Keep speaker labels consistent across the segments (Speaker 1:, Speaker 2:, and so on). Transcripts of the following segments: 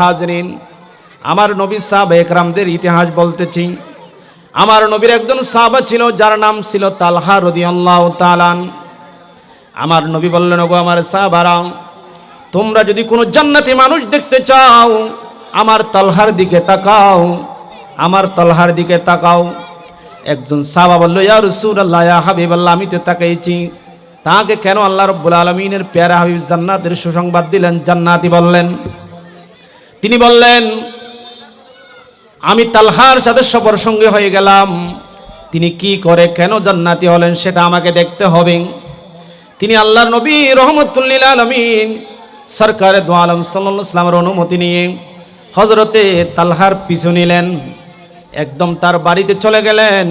Speaker 1: হাজরিন, আমার নবী সাহাব একরামদের ইতিহাস বলতেছি। আমার নবীর একজন সাহাবা ছিল, যার নাম ছিল তালহা রদিয়াল্লাহ তালান আমার নবী বললেন, ওগো আমার সাহাবারা, তোমরা যদি কোনো জান্নাতি মানুষ দেখতে চাও, আমার তালহার দিকে তাকাও, আমার তালহার দিকে তাকাও। একজন সাহাবা বলল, ইয়া রাসূলুল্লাহ, ইয়া হাবিবাল্লাহ, আমি তো তাকাইছি। তাকে কেন আল্লাহ রব্বুল আলমিনের প্যারা হাবিব জান্নাতের সুসংবাদ দিলেন? জান্নাতি বললেন তিনি বললেন, আমি তালহার সাথে সবর সঙ্গে হয়ে গেলাম। তিনি কি করে কেন জান্নাতি হলেন সেটা আমাকে দেখতে হবে। তিনি আল্লাহর নবী রহমতুল্লিল আলমিন সরকারে দো আলম সাল্লা সাল্লামের অনুমতি নিয়ে হজরতে তালহার পিছু নিলেন। একদম তার বাড়িতে চলে গেলেন।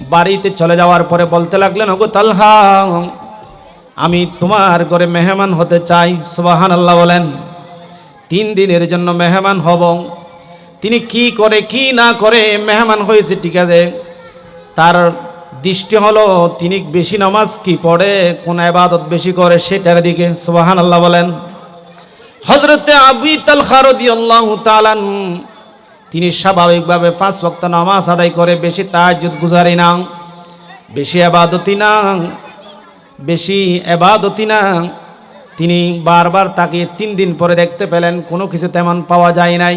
Speaker 1: বাড়িতে চলে যাওয়ার পরে বলতে লাগলেন, ওগো তালহা, আমি তোমার ঘরে মেহমান হতে চাই। সুবাহান আল্লাহ বলেন। তিন দিনের জন্য মেহমান হব। তিনি কি করে, কি না করে মেহমান হয়েছে, ঠিক আছে? তার দৃষ্টি হলো, তিনি বেশি নামাজ কি পড়ে, কোন আবাদত বেশি করে, সেটার দিকে। সুবাহান আল্লাহ বলেন। হজরতে আবি তাল খারদি আল্লাহ তালান তিনি স্বাভাবিকভাবে পাঁচ ওয়াক্ত নামাজ আদায় করে, বেশি তাহাজুদ গুজারি না বেশি আবাদতি না বেশি এবাদতি না তিনি বারবার তাকে তিন দিন পরে দেখতে পেলেন, কোনো কিছু তেমন পাওয়া যায় নাই।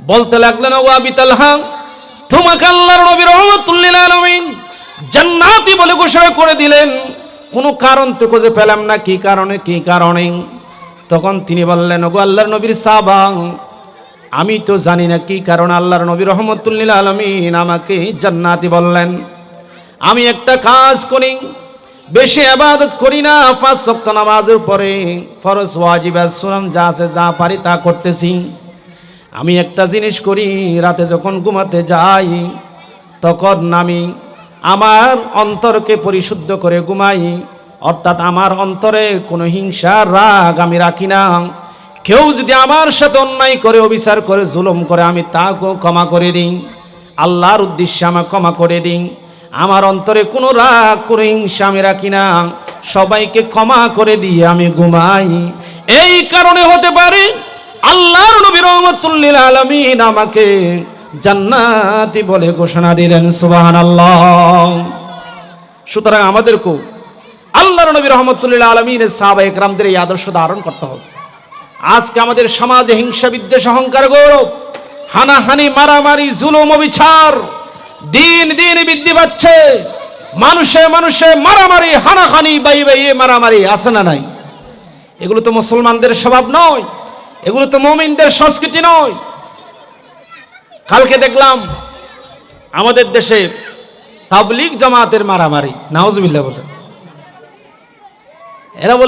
Speaker 1: বলতে লাগলেন, ও আবি তালহা, তোমাকে আল্লাহর নবী রহমতুল্লিল আলমিন জান্নাতি বলে ঘোষণা করে দিলেন। কোনো কারণ তো খুঁজে পেলাম না, কি কারণে কি কারণে? তখন তিনি বললেন, ওগো আল্লাহর নবীর সাবা আমি তো জানি না কি কারণ আল্লাহর নবী রহমতুল্লিল আলমিন আমাকে জান্নাতি বললেন। আমি একটা কাজ করি বেশি আবাদত করি না, পাঁচ সপ্ত নামাজের পরে ফরজ, ওয়াজিবা সুনাম যা আছে যা পারি তা করতেছি। আমি একটা জিনিস করি, রাতে যখন ঘুমাতে যাই, তখন আমি আমার অন্তরকে পরিশুদ্ধ করে ঘুমাই। অর্থাৎ আমার অন্তরে কোনো হিংসা, রাগ আমি রাখি না। কেউ যদি আমার সাথে অন্যায় করে, অবিচার করে, জুলুম করে, আমি তাকেও ক্ষমা করে দিই। আল্লাহর উদ্দেশ্যে আমার ক্ষমা করে দিই। আমার অন্তরে কোনো রাগ, কোনো হিংসা আমি রাখি না। সবাইকে ক্ষমা করে দিয়ে আমি ঘুমাই। এই কারণে হতে পারে আল্লাহর নবী রহমতুল্লিল আলমিন আমাকে জান্নাতি বলে ঘোষণা দিলেন সুবাহান আল্লাহ সুতরাং আমাদেরকেও আল্লাহর নবী রহমতুল্লিল আলমিনের সাহাবা একরামদের এই আদর্শ ধারণ করতে হবে। আজকে আমাদের সমাজে হিংসা বিদ্বেষ অহংকার, গৌরব, হানাহানি, মারামারি, জুলুম, অবিচার দিন দিন বৃদ্ধি পাচ্ছে। মানুষে মানুষে মারামারি, হানাহানি, বাই বাই মারামারি, আছে না নাই? এগুলো তো মুসলমানদের স্বভাব নয়, এগুলো তো মমিনদের সংস্কৃতি নয়। কালকে দেখলাম আমাদের দেশে তাবলিগ জামাতের মারামারি নাওজবিল্লা বলে। এরা বলে